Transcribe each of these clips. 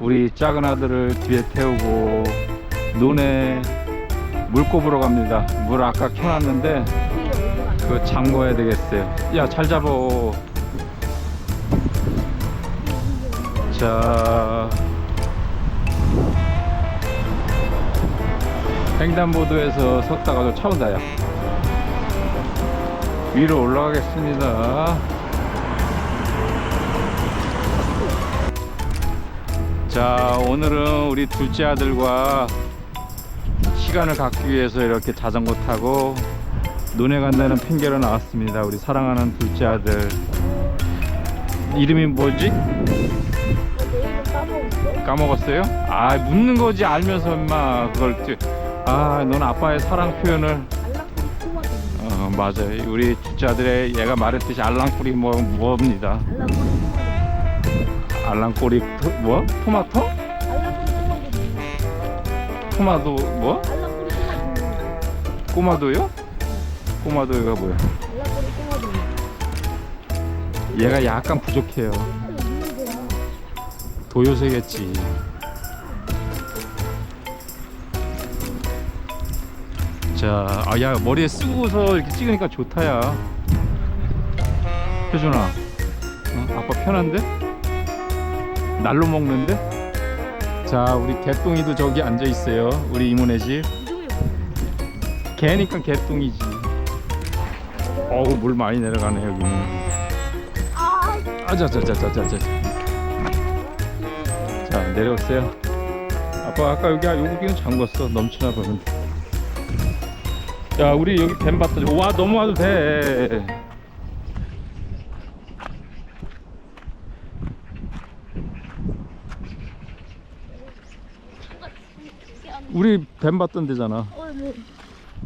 우리 작은 아들을 뒤에 태우고 논에 물 꼽으러 갑니다. 물 아까 켜놨는데 그거 잠궈야 되겠어요. 야, 잘 잡어. 자. 횡단보도에서 섰다가 도 차 온다, 야. 위로 올라가겠습니다. 자, 오늘은 우리 둘째 아들과 시간을 갖기 위해서 이렇게 자전거 타고 논에 간다는 핑계로 나왔습니다. 우리 사랑하는 둘째 아들. 이름이 뭐지? 까먹었어요? 아, 묻는 거지 알면서 임마 그걸 또- 아, 넌 아빠의 사랑 표현을 어, 맞아요. 우리 둘째 아들의 얘가 말했듯이 알랑꼬리 뭐 뭐입니다. 알랑꼬리 토, 뭐? 토마토? 토마토 뭐? 꼬마도요? 꼬마도가 뭐야? 얘가 약간 부족해요. 도요새겠지. 자, 아, 야, 머리에 쓰고서 이렇게 찍으니까 좋다 야. 효준아, 어? 아빠 편한데? 날로 먹는데? 자, 우리 개똥이도 저기 앉아 있어요. 우리 이모네 집. 개니까 개똥이지. 어우, 물 많이 내려가네, 여기는. 아 아자자자자자자. 자 내려오세요. 아빠 아까 여기 여기는 잠궜어 넘치나 보는데. 야 우리 여기 뱀 봤다. 와 넘어와도 돼. 우리 뱀 봤던 데잖아. 어, 네.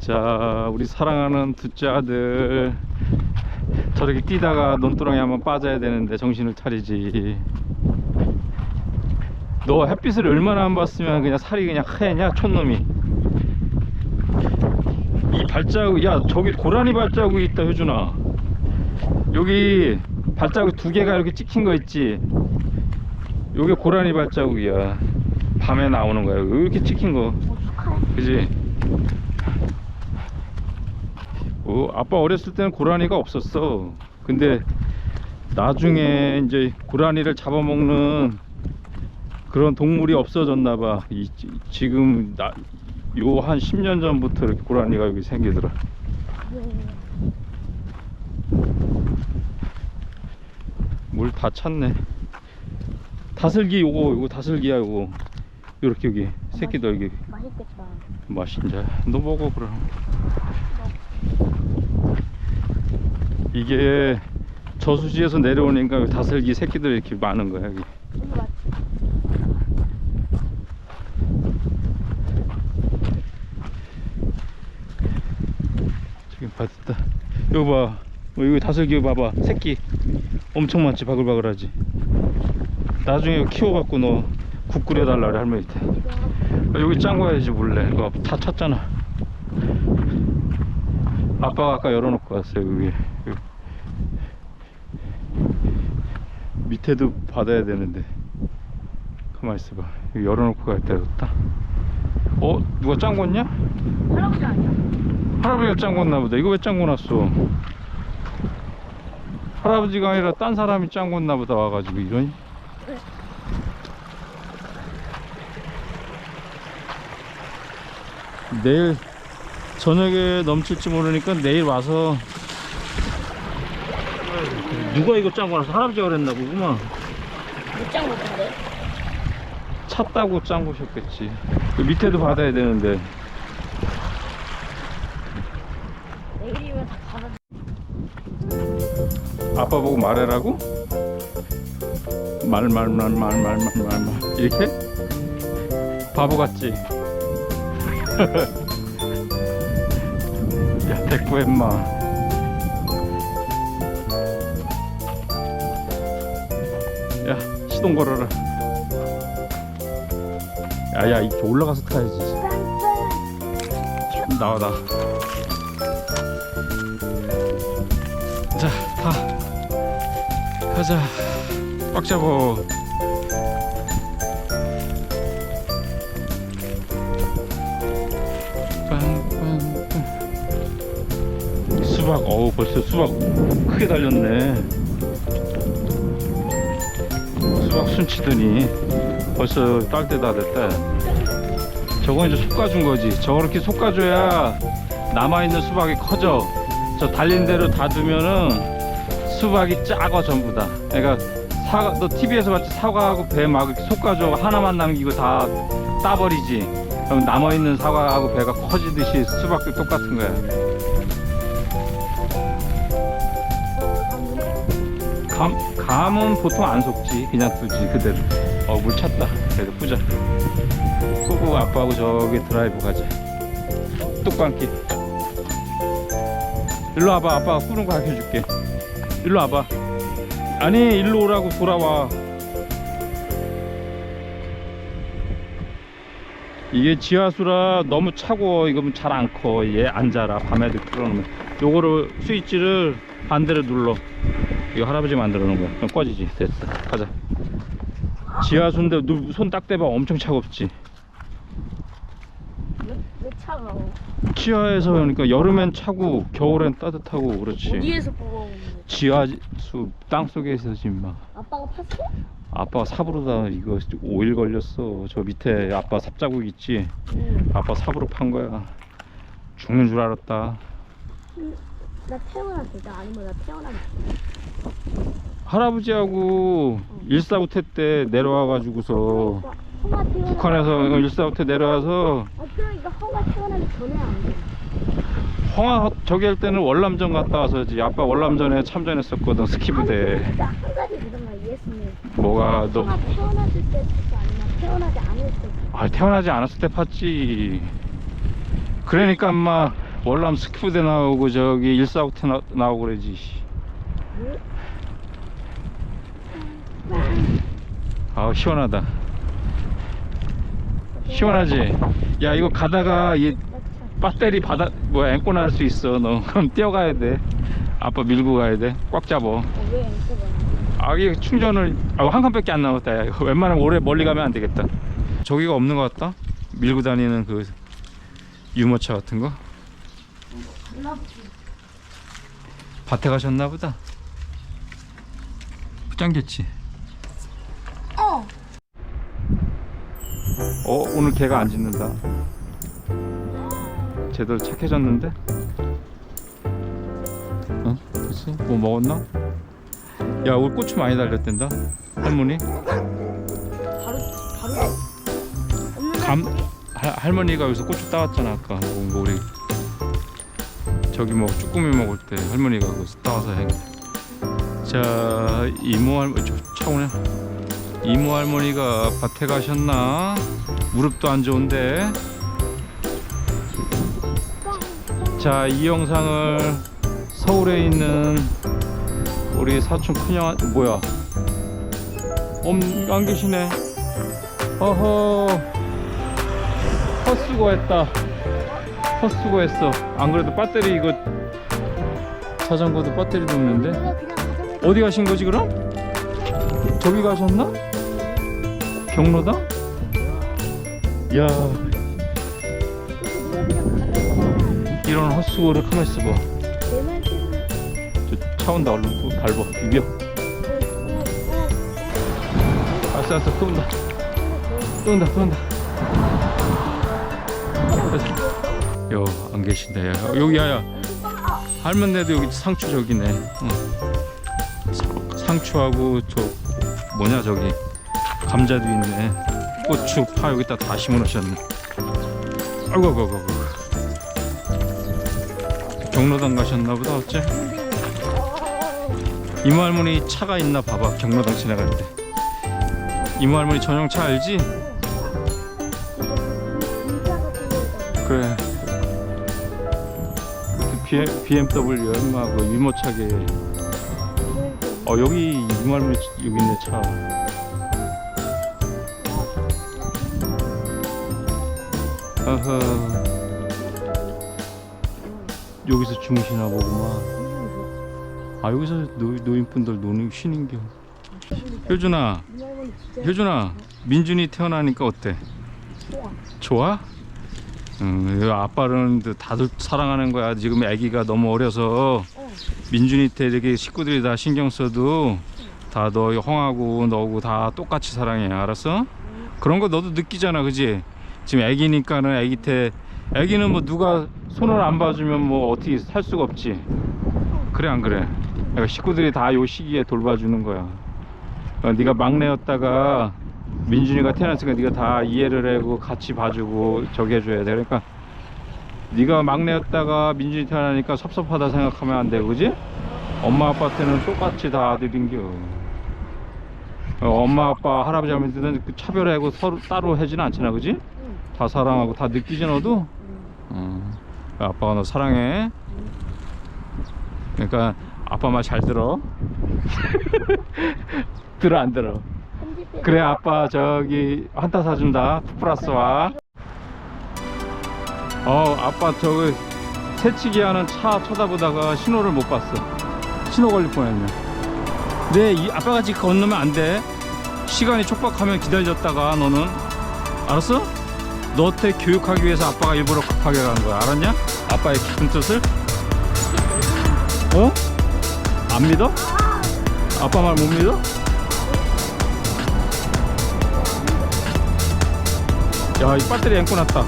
자, 우리 사랑하는 둘째 아들 저렇게 뛰다가 논두렁에 한번 빠져야 되는데 정신을 차리지. 너 햇빛을 얼마나 안 봤으면 그냥 살이 그냥 하얘냐 촌놈이. 이 발자국, 야 저기 고라니 발자국이 있다 효준아. 여기 발자국 두 개가 이렇게 찍힌 거 있지. 요게 고라니 발자국이야. 밤에 나오는 거야. 이렇게 찍힌 거. 그지? 어, 아빠 어렸을 때는 고라니가 없었어. 근데 나중에 이제 고라니를 잡아먹는 그런 동물이 없어졌나 봐. 이, 지- 지금 나, 요 한 10년 전부터 이렇게 고라니가 여기 생기더라. 물 다 찼네. 다슬기 요거 요거 다슬기야 요거. 요렇게 여기 새끼들 여기 맛있겠다 맛있냐? 너 먹어 그럼. 이게 저수지에서 내려오니까 다슬기 새끼들 이렇게 많은 거야 여기. 지금 봤다. 이거 봐. 어, 이거 다슬기 봐봐. 새끼 엄청 많지 바글바글하지. 나중에 키워갖고 너 국 끓여달라 그래 할머니한테. 아, 여기 짠 거야지 몰래. 이거 다 찼잖아. 아빠가 아까 열어놓고 왔어요 여기. 밑에도 받아야 되는데. 가만 있어봐. 여기 열어놓고 갈 때였다. 어 누가 짠 거냐? 할아버지 아니야? 할아버지가 짠 건나 보다. 이거 왜 짠 거놨어? 할아버지가 아니라 딴 사람이 짠 건나 보다 와가지고 이런. 내일 저녁에 넘칠지 모르니까 내일 와서 누가 이거 짠 거놨어? 할아버지가 그랬나 보구만. 못짠 같은데? 찼다고 짠 거셨겠지. 그 밑에도 받아야 되는데. 내일이면 다 받아 아빠 보고 말해라고? 말 말 말 말 말 말말 이렇게? 바보 같지? 야 됐고 엠마 야 시동 걸어라 야야 이렇게 올라가서 타야지 나와 나 자, 타. 가자. 꽉 잡어. 수박. 어우 벌써 수박 크게 달렸네. 수박 순치더니 벌써 딸 때 다 됐다. 저건 이제 솎아준 거지. 저렇게 솎아줘야 남아있는 수박이 커져. 저 달린 대로 다 두면은 수박이 작아 전부 다. 그러니까 사과 너 TV에서 봤지? 사과하고 배막 이렇게 솎아줘 하나만 남기고 다 따버리지. 그럼 남아있는 사과하고 배가 커지듯이 수박도 똑같은 거야 감, 감은 보통 안 속지. 그냥 두지 그대로. 어 물 찼다. 그래도 뿌자. 끄고 아빠하고 저기 드라이브 가자. 뚝방길 일로 와봐. 아빠가 꾸는 거 가르쳐 줄게. 일로 와봐. 아니 일로 오라고 돌아와. 이게 지하수라 너무 차고 이거 잘안 커. 얘 안 자라. 밤에도 끌어놓으면. 요거를 스위치를 반대로 눌러 이거 할아버지 만들어 놓은 거야 그럼 꺼지지. 됐다. 가자. 지하수인데 누- 손딱 대봐. 엄청 차갑지. 왜, 왜 차가워? 지하에서 그러니까 여름엔 차고 겨울엔 따뜻하고 그렇지. 어디에서 거야? 지하수 땅속에서 지금 막 아빠가 팠어? 아빠가 삽으로다 이거 5일 걸렸어. 저 밑에 아빠 삽자국 있지? 응. 아빠 삽으로 판 거야. 죽는 줄 알았다. 나 태어났을 때 아니면 나 태어나기 할아버지하고 일사후퇴 때. 허가 태어나. 북한에서 일사후퇴 내려와서. 황하 저기 할 때는 월남전 갔다 와서지 아빠 월남전에 참전했었거든 스키부대. 뭐가 너 허가 태어났을 때 팠어 아니면 태어나지 않을 때. 아, 태어나지 않았을 때 팠지. 그러니까 엄마 월남 스키부대 나오고 저기 일사후퇴 나, 나오고 그러지. 아 시원하다. 시원하지. 야 이거 가다가 이 배터리 바다 뭐야 앵꼬 날 수 있어. 너 그럼 뛰어가야 돼. 아빠 밀고 가야 돼. 꽉 잡어. 어왜 앵꼬 가? 아 이게 충전을 아, 한 칸밖에 안 남았다. 야, 이거 웬만하면 오래 멀리 가면 안 되겠다. 저기가 없는 것 같다. 밀고 다니는 그 유모차 같은 거. 밭에 가셨나 보다. 부장겠지. 어. 어 오늘 개가 안 짖는다. 제대로 착해졌는데? 어? 됐어? 뭐 먹었나? 야 오늘 고추 많이 달렸댄다 할머니 바로 바로. 감날 할, 할머니가 여기서 고추 따왔잖아 아까 뭐, 뭐 우리 저기 뭐 쭈꾸미 먹을 때 할머니가 거기서 따와서 해. 자 이모 할머니 저 차오네 이모 할머니가 밭에 가셨나? 무릎도 안 좋은데. 자 이 영상을 서울에 있는 우리 사촌 큰형 뭐야? 엄 안 계시네. 어허. 헛수고했다. 헛수고했어. 안 그래도 배터리 이거 자전거도 배터리도 없는데 어디 가신 거지 그럼? 저기 가셨나? 경로당? 야 이런 헛수고를 가만 있어봐. 저차 온다 얼른 또 밟아 비벼 알았어 알았어 또 온다 또 온다 또 온다 여안 계신다 야 여기 야야 할머니도 여기 상추 저기네 응. 사- 상추하고 저 뭐냐 저기 감자도 있네. 고추 파 여기다 다 심어놓으셨네. 아이고 아이고 아이고. 경로당 가셨나 보다 어째? 이모 할머니 차가 있나 봐봐 경로당 지나갈 때. 이모 할머니 전용차 알지? 그래. 그 BM, BMW 얼마 그 유모차게 어 여기 할머니 여기 있네 차. 어허 여기서 주무시나 보구만. 아 여기서 노, 노인분들 노는 쉬는겨 효준아. 효준아 민준이 태어나니까 어때? 좋아. 음, 이거 아빠는 다들 사랑하는 거야. 지금 아기가 너무 어려서 어. 민준이한테 이렇게 식구들이 다 신경 써도 다 너 형하고 너고 다 똑같이 사랑해. 알았어? 그런 거 너도 느끼잖아, 그지? 지금 아기니까는 아기한테 아기는 뭐 누가 손을 안 봐주면 뭐 어떻게 살 수가 없지. 그래 안 그래? 식구들이 다 요 시기에 돌봐주는 거야. 어, 네가 막내였다가 민준이가 태어났으니까 네가 다 이해를 하고 같이 봐주고 저기 해줘야 돼. 그러니까 네가 막내였다가 민준이 태어나니까 섭섭하다 생각하면 안 돼, 그지? 엄마 아빠한테는 똑같이 다 아들인겨. 어, 엄마 아빠 할아버지 할머니들은 그 차별하고 서로 따로 하지는 않잖아, 그지? 응. 다 사랑하고 다 느끼지 너도? 응. 어. 아빠가 너 사랑해. 그러니까 아빠 말 잘 들어. 들어 안 들어? 그래 아빠 저기 한타 사준다 플러스 와. 어 아빠 저기 새치기 하는 차 쳐다보다가 신호를 못 봤어. 신호 걸릴 뻔했네. 네, 이 아빠가 지금 건너면 안 돼. 시간이 촉박하면 기다렸다가 너는 알았어? 너한테 교육하기 위해서 아빠가 일부러 급하게 간 거야. 알았냐? 아빠의 깊은 뜻을? 어? 안 믿어? 아빠 말 못 믿어? 야, 이 배터리 앵꼬 났다.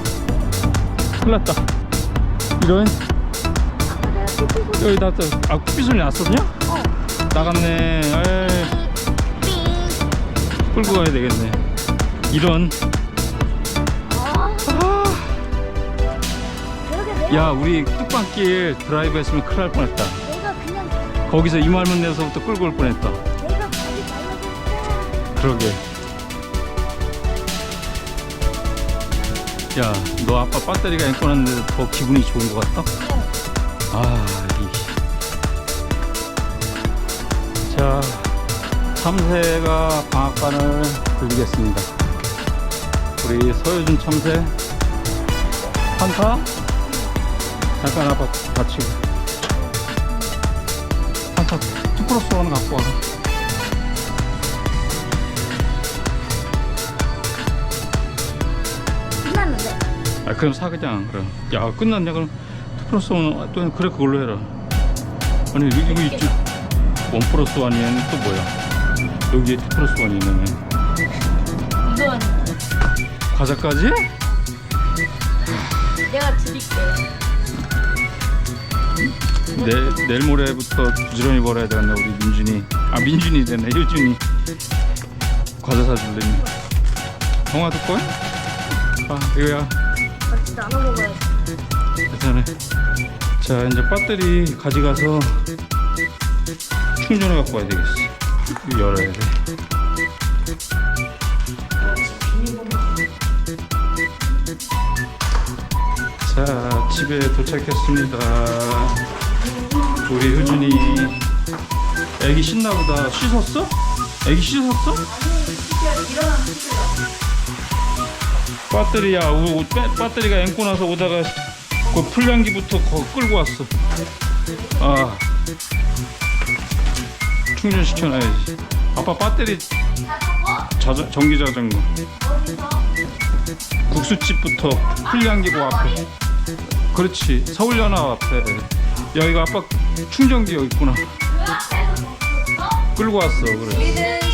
큰일 났다. 이런, 여기 났다. 아, 쿠비 소리 났었냐? 어. 나갔네. 에이, 삐. 끌고 가야 되겠네. 이런. 아. 아, 야, 우리 뚝방길 드라이브 했으면 큰일 날 뻔했다. 거기서 이말문 내서부터 끌고 올 뻔했다. 그러게. 야, 너 아빠 배터리가 앵꼬 났는데 더 기분이 좋은 것 같다? 아, 이. 자, 참새가 방앗간을 들리겠습니다. 우리 서효준 참새. 한타? 잠깐 아빠 받치고. 한타 투크로스 원을 갖고 와. 아 그럼 사 그냥 그럼. 야 끝났냐 그럼 투 플러스 원또 그래 그걸로 해라. 아니 이거 있지. 원 플러스 원이면 또 뭐야? 여기에 투 플러스 원이 있네. 이건 과자까지? 내가 드릴게. 내, 내일 모레부터 부지런히 벌어야 되겠네 우리 민준이. 아 민준이 되네 효준이. 과자 사줄래 영화 듣고 아 이거야. 괜찮아 자 이제 배터리 가져가서 충전해 갖고 와야 되겠어. 열어야 돼. 자 집에 도착했습니다. 우리 효준이 애기 신나보다. 씻었어? 애기 씻었어? 배터리야. 우, 배, 배터리가 앵꼬 나서 오다가 그 풀량기부터 거 끌고 왔어. 아. 충전시켜놔야지. 아빠 배터리 자전, 전기 자전거. 국수집부터 풀량기고 앞에. 그렇지. 서울연합 앞에. 야 이거 아빠 충전기 여기 있구나. 끌고 왔어 그래